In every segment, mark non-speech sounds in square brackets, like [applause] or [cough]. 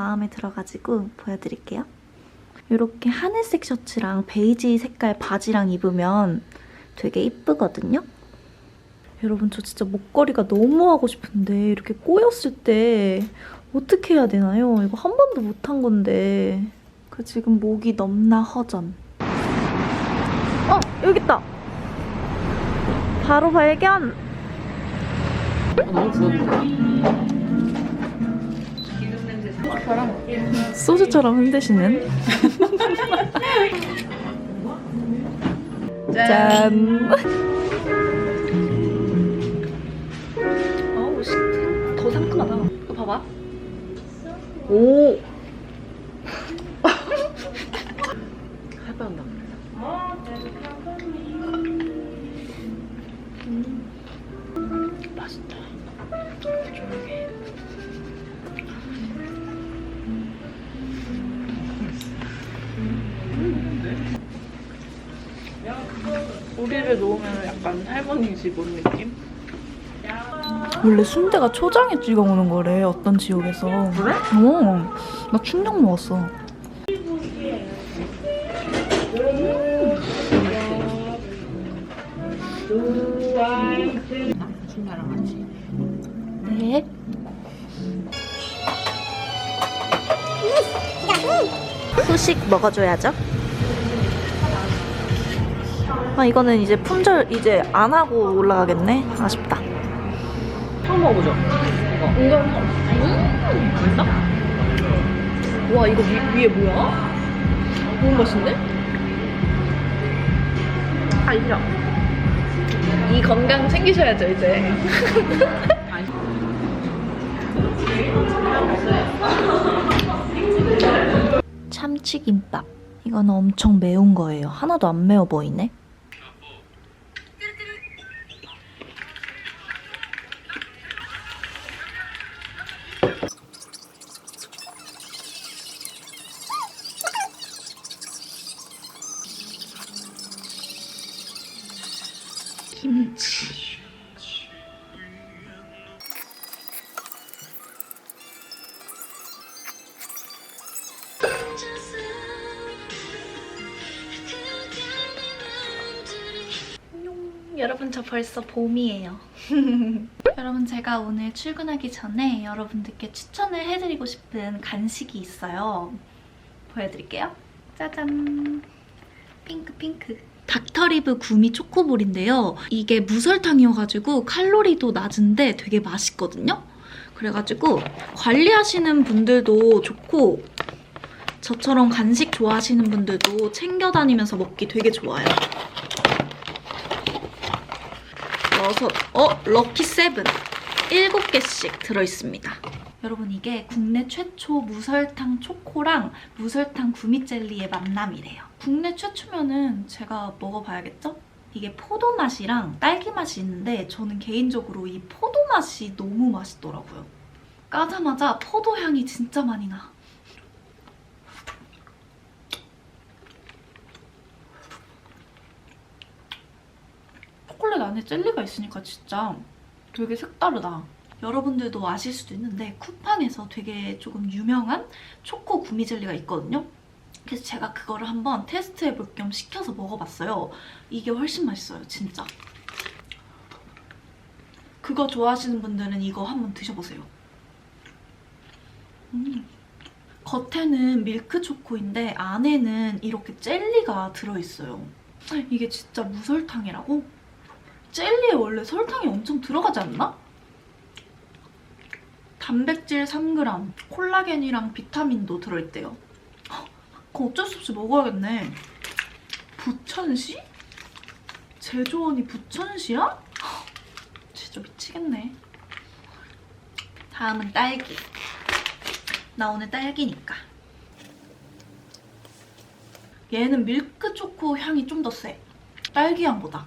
마음에 들어가지고 보여드릴게요. 이렇게 하늘색 셔츠랑 베이지 색깔 바지랑 입으면 되게 이쁘거든요. 여러분 저 진짜 목걸이가 너무 하고 싶은데 이렇게 꼬였을 때 어떻게 해야 되나요? 이거 한 번도 못한 건데 그 지금 목이 넘나 허전. 어 여기 있다. 바로 발견. 너무 부었는데. 소주처럼 흔드시는. 짠. 어우 씨, 더 상큼하다. 이거 봐봐. 오. [laughs] 맛있다. 우리를 놓으면 약간 할머니 집 온 느낌? 원래 순대가 초장에 찍어 먹는 거래 어떤 지역에서. 그래? 어. 나 충격 먹었어. 같이. 네. 후식 먹어줘야죠. 아 이거는 이제 품절 이제 안 하고 올라가겠네. 아쉽다. 처음 먹어보죠. 이거. 이거 음 맛있다. 와 이거 위, 위에 뭐야? 너무 맛있네. 알죠? 이 건강 챙기셔야죠 이제. 참치김밥. 이거는 엄청 매운 거예요. 하나도 안 매워 보이네. 여러분 저 벌써 봄이에요. [laughs] 여러분 제가 오늘 출근하기 전에 여러분들께 추천을 해드리고 싶은 간식이 있어요. 보여드릴게요. 짜잔. 핑크 핑크. 닥터리브 구미 초코볼인데요. 이게 무설탕이어가지고 칼로리도 낮은데 되게 맛있거든요. 그래가지고 관리하시는 분들도 좋고 저처럼 간식 좋아하시는 분들도 챙겨 다니면서 먹기 되게 좋아요. 여섯, 어, 럭키 세븐. 일곱 개씩 들어있습니다. 여러분 이게 국내 최초 무설탕 초코랑 무설탕 구미 젤리의 만남이래요. 국내 최초면은 제가 먹어봐야겠죠? 이게 포도 맛이랑 딸기 맛이 있는데 저는 개인적으로 이 포도 맛이 너무 맛있더라고요. 까자마자 포도 향이 진짜 많이 나. 초콜릿 안에 젤리가 있으니까 진짜 되게 색다르다. 여러분들도 아실 수도 있는데 쿠팡에서 되게 조금 유명한 초코 구미 젤리가 있거든요. 그래서 제가 그거를 한번 테스트해 볼 겸 시켜서 먹어봤어요. 이게 훨씬 맛있어요, 진짜. 그거 좋아하시는 분들은 이거 한번 드셔보세요. 음. 겉에는 밀크 초코인데 안에는 이렇게 젤리가 들어있어요. 이게 진짜 무설탕이라고? 젤리에 원래 설탕이 엄청 들어가지 않나? 단백질 3g, 콜라겐이랑 비타민도 들어있대요. 헉, 그거 어쩔 수 없이 먹어야겠네. 부천시? 제조원이 부천시야? 헉, 진짜 미치겠네. 다음은 딸기. 나 오늘 딸기니까. 얘는 밀크 초코 향이 좀 더 세. 딸기 향보다.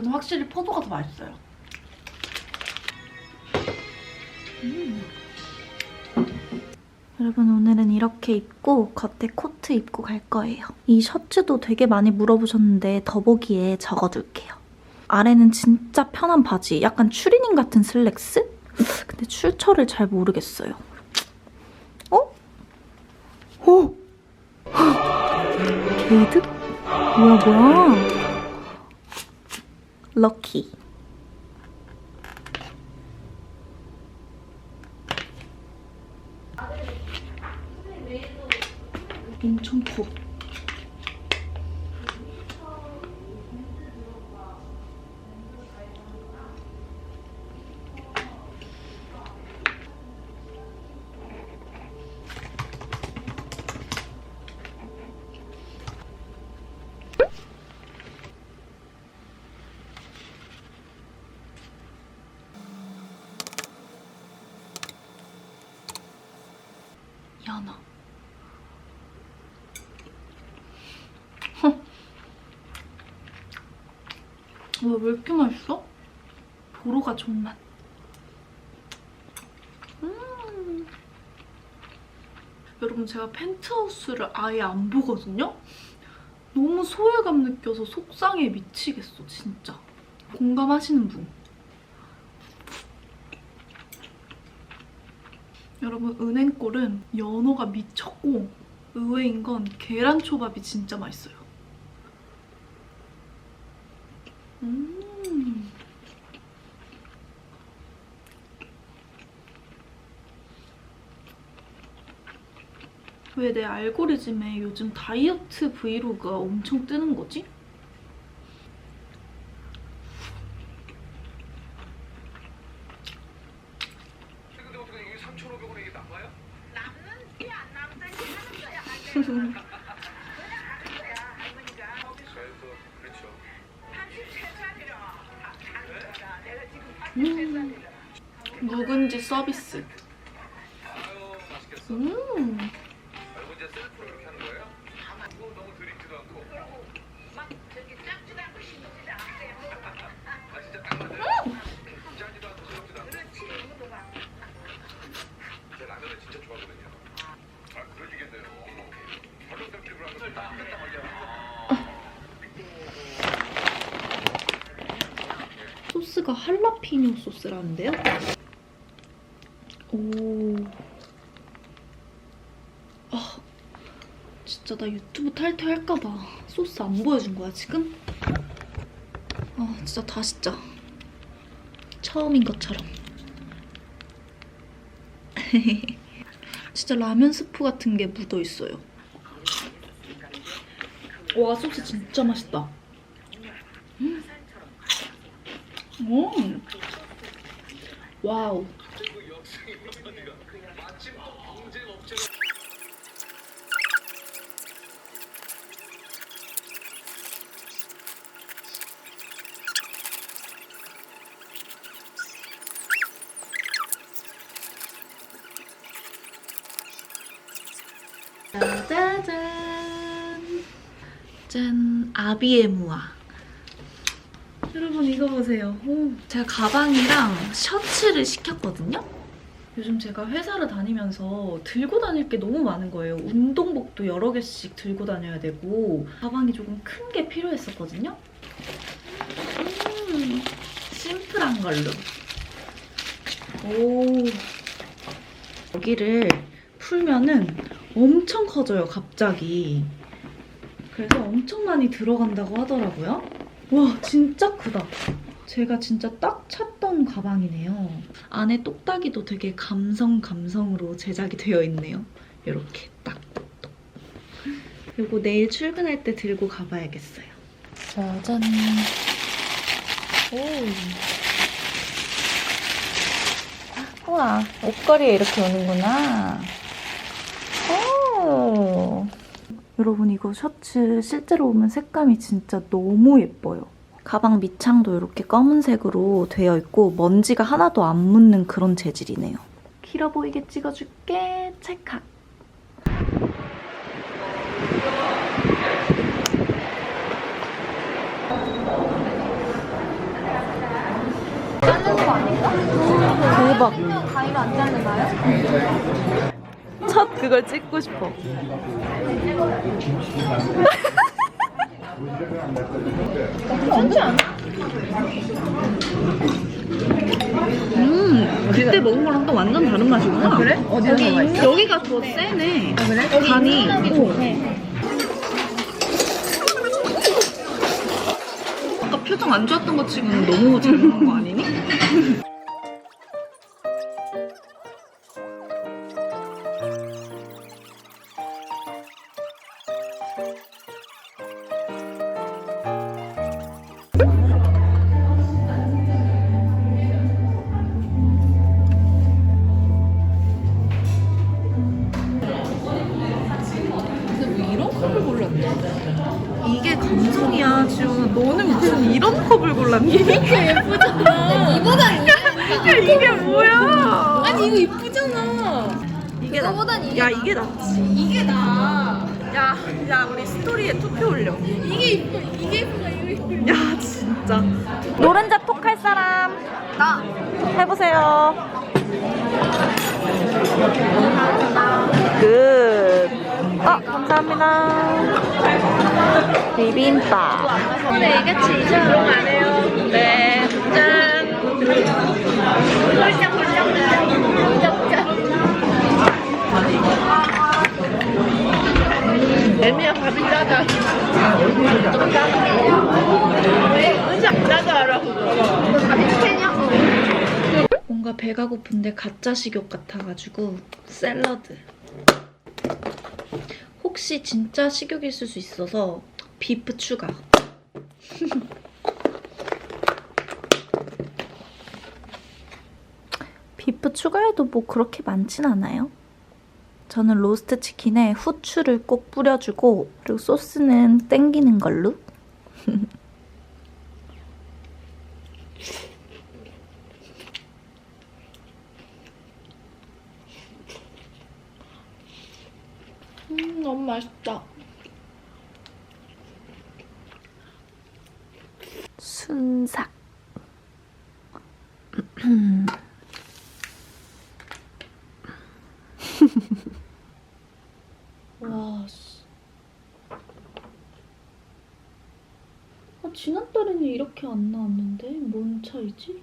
저는 확실히 포도가 더 맛있어요. 음. 여러분 오늘은 이렇게 입고 겉에 코트 입고 갈 거예요. 이 셔츠도 되게 많이 물어보셨는데 더보기에 적어둘게요. 아래는 진짜 편한 바지, 약간 추리닝 같은 슬랙스? 근데 출처를 잘 모르겠어요. 어? 오! [gasps] 게이득? 뭐야 뭐야? 럭키. 엄청 커. 연어. 와, 왜 이렇게 맛있어? 보로가 좋은 맛. 음. 여러분, 제가 펜트하우스를 아예 안 보거든요? 너무 소외감 느껴서 속상해 미치겠어, 진짜. 공감하시는 분. 여러분, 은행골은 연어가 미쳤고, 의외인 건 계란초밥이 진짜 맛있어요. 음. 왜내 알고리즘에 요즘 다이어트 브이로그가 엄청 뜨는 거지? 근데 어떻게 이게 3,500원에 이게 나와요? 그래서 그렇죠. 음. 묵은지 서비스. 음. 소스가 할라피뇨 소스라는데요? 오. 아, 진짜 나 유튜브 탈퇴할까봐 소스 안 보여준 거야, 지금? 아, 진짜 다 진짜. 처음인 것처럼. [laughs] 진짜 라면 스프 같은 게 묻어 있어요. 와, 소스 진짜 맛있다. 음. 와우. 짜자잔. 짠, 아비에무아. 이거 보세요. 오, 제가 가방이랑 셔츠를 시켰거든요. 요즘 제가 회사를 다니면서 들고 다닐 게 너무 많은 거예요. 운동복도 여러 개씩 들고 다녀야 되고 가방이 조금 큰 게 필요했었거든요. 음, 심플한 걸로. 오. 여기를 풀면은 엄청 커져요, 갑자기. 그래서 엄청 많이 들어간다고 하더라고요. 와, 진짜 크다. 제가 진짜 딱 찾던 가방이네요. 안에 똑딱이도 되게 감성 감성으로 제작이 되어 있네요. 이렇게 딱. 그리고 내일 출근할 때 들고 가봐야겠어요. 짜잔. 오. 우와, 옷걸이에 이렇게 오는구나. 오. 여러분 이거 셔츠 실제로 보면 색감이 진짜 너무 예뻐요. 가방 밑창도 이렇게 검은색으로 되어 있고 먼지가 하나도 안 묻는 그런 재질이네요. 길어 보이게 찍어줄게. 찰칵. 대박. 가위로 안 자르나요? 첫 그걸 찍고 싶어. 음, 그때 먹은 거랑 또 완전 다른 맛이구나. 그래? 어디서 먹었어? 여기가 더 세네. 아, 그래? 간이. 오. 아까 표정 안 좋았던 거 치고는 너무 잘 먹은 거 아니니? [laughs] 골랐니? 이게 예쁘잖아. 이보다 야, 이게 뭐야? 아니 이거 이쁘잖아. 이게 나, 이거보단 이게 야, 이게 낫지. 이게 나. 야, 야, 우리 스토리에 투표 올려. 이게 이쁘 이게 이쁘다 이거 이쁘. 야, 진짜. 노른자 톡 할 사람. 나. 해보세요. 끝. 어, 감사합니다. 비빔밥. 근데 이게 진짜 그런 안 해요. 네, 짠. 애미야 밥이 짜다. 알아. 뭔가 배가 고픈데 가짜 식욕 같아가지고 샐러드. 혹시 진짜 식욕이 있을 수 있어서 비프 추가. [laughs] 비프 추가해도 뭐 그렇게 많진 않아요. 저는 로스트 치킨에 후추를 꼭 뿌려주고 그리고 소스는 땡기는 걸로. [laughs] 음, 너무 맛있다. 순삭. 와, 씨. 아, 지난달에는 이렇게 안 나왔는데? 뭔 차이지?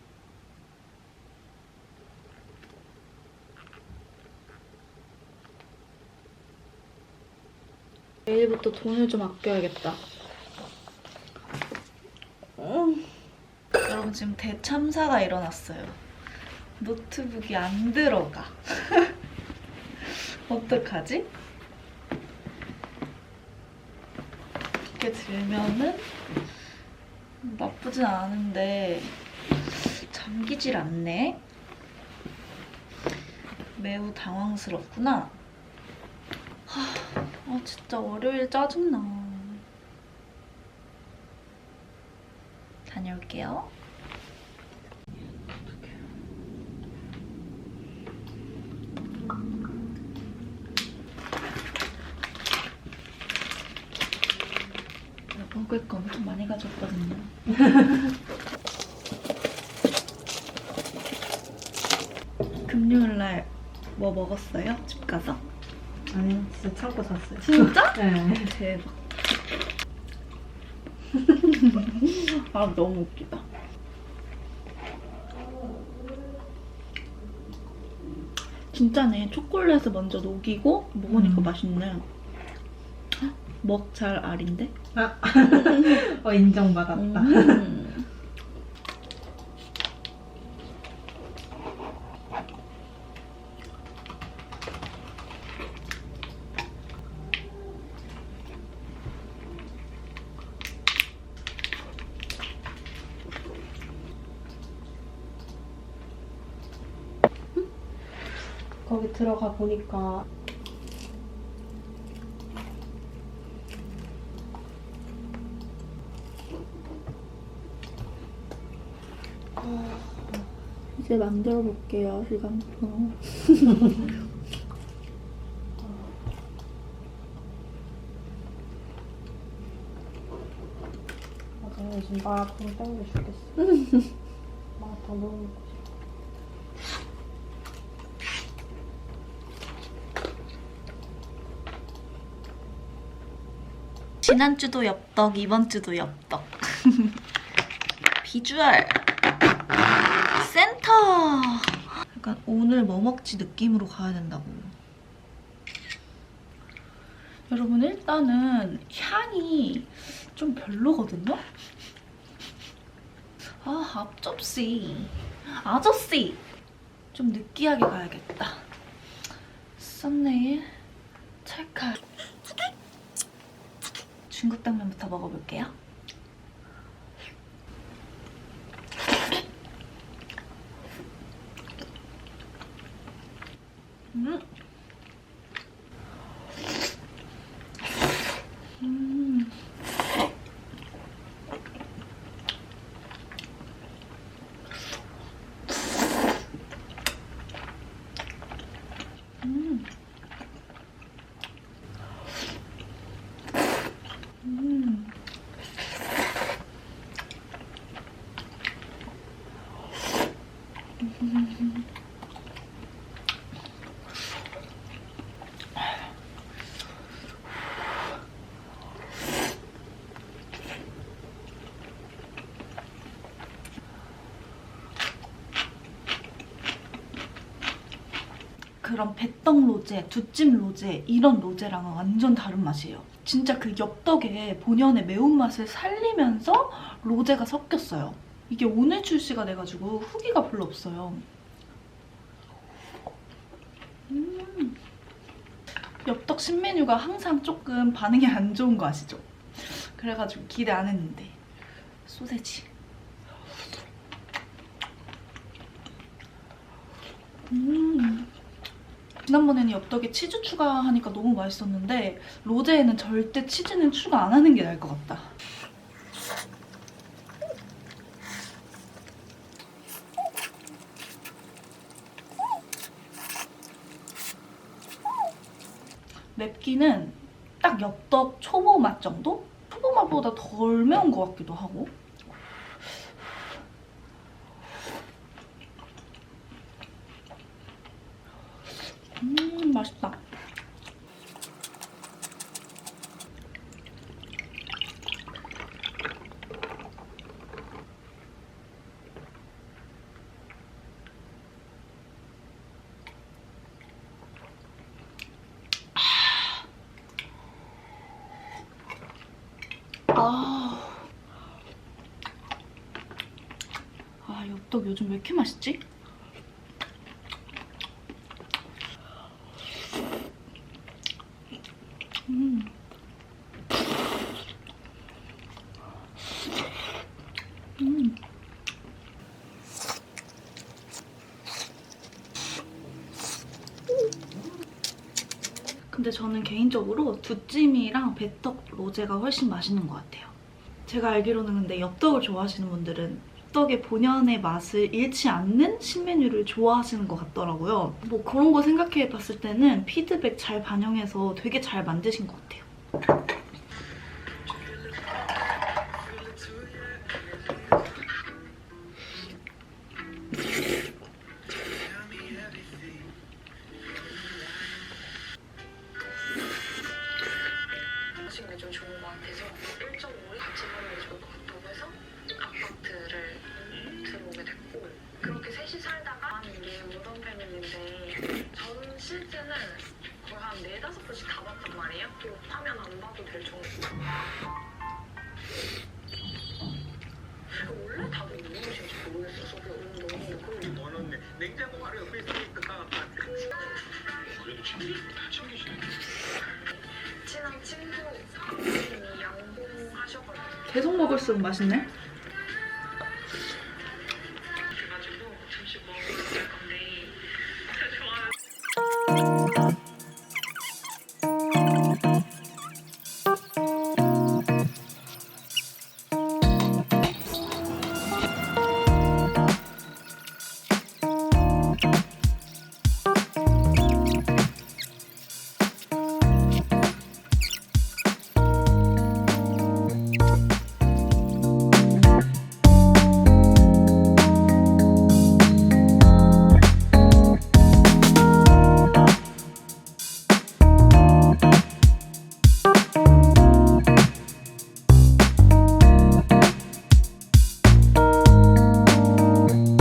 내일부터 돈을 좀 아껴야겠다. 음. 여러분 지금 대참사가 일어났어요. 노트북이 안 들어가. [laughs] 어떡하지? 이렇게 들면은 나쁘진 않은데 잠기질 않네. 매우 당황스럽구나. 아 진짜 월요일 짜증나. 다녀올게요. 먹을 거 엄청 많이 가져왔거든요. [laughs] 금요일 날 뭐 먹었어요? 집 가서? 아니 진짜 참고 샀어요. 진짜? [laughs] 네. 대박. [laughs] 아 너무 웃기다. 진짜네. 초콜릿을 먼저 녹이고 먹으니까 음. 맛있네. 먹잘 알인데? [laughs] 어 인정받았다. 음. 거기 들어가 보니까 이제 만들어 볼게요, 시간표. 맞아 [laughs] 요즘 마라탕 땡겨 죽겠어. [laughs] 마라탕 너무 먹고 싶어. 지난주도 엽떡, 이번 주도 엽떡. [laughs] 비주얼 센터. 약간 오늘 뭐 먹지 느낌으로 가야 된다고. 여러분 일단은 향이 좀 별로거든요? 아 앞접시 아저씨 좀 느끼하게 가야겠다 썸네일 찰칵 중국 당면부터 먹어볼게요 음. 음. 그런 배떡 로제, 두찜 로제 이런 로제랑은 완전 다른 맛이에요. 진짜 그 엽떡에 본연의 매운맛을 살리면서 로제가 섞였어요. 이게 오늘 출시가 돼가지고 후기가 별로 없어요. 음. 엽떡 신메뉴가 항상 조금 반응이 안 좋은 거 아시죠? 그래가지고 기대 안 했는데 소세지. 음. 지난번에는 엽떡에 치즈 추가하니까 너무 맛있었는데 로제에는 절대 치즈는 추가 안 하는 게 나을 것 같다. 맵기는 딱 엽떡 초보 맛 정도? 초보 맛보다 덜 매운 것 같기도 하고. 음 맛있다. 아. 아, 엽떡 요즘 왜 이렇게 맛있지? 음. 음. 근데 저는 개인적으로 두찜이랑 배떡 로제가 훨씬 맛있는 것 같아요. 제가 알기로는 근데 엽떡을 좋아하시는 분들은 엽떡의 본연의 맛을 잃지 않는 신메뉴를 좋아하시는 것 같더라고요. 뭐 그런 거 생각해 봤을 때는 피드백 잘 반영해서 되게 잘 만드신 것 같아요. 될 정도 원래 다들 누구신지 모르겠어서 그게 너무 너무 원었네. 냉장고 바로 옆에 있으니까. 그래도 챙기시고 다 챙기시네. 친한 친구 선생님이 양봉 하셔가지고 계속 먹을수록 맛있네.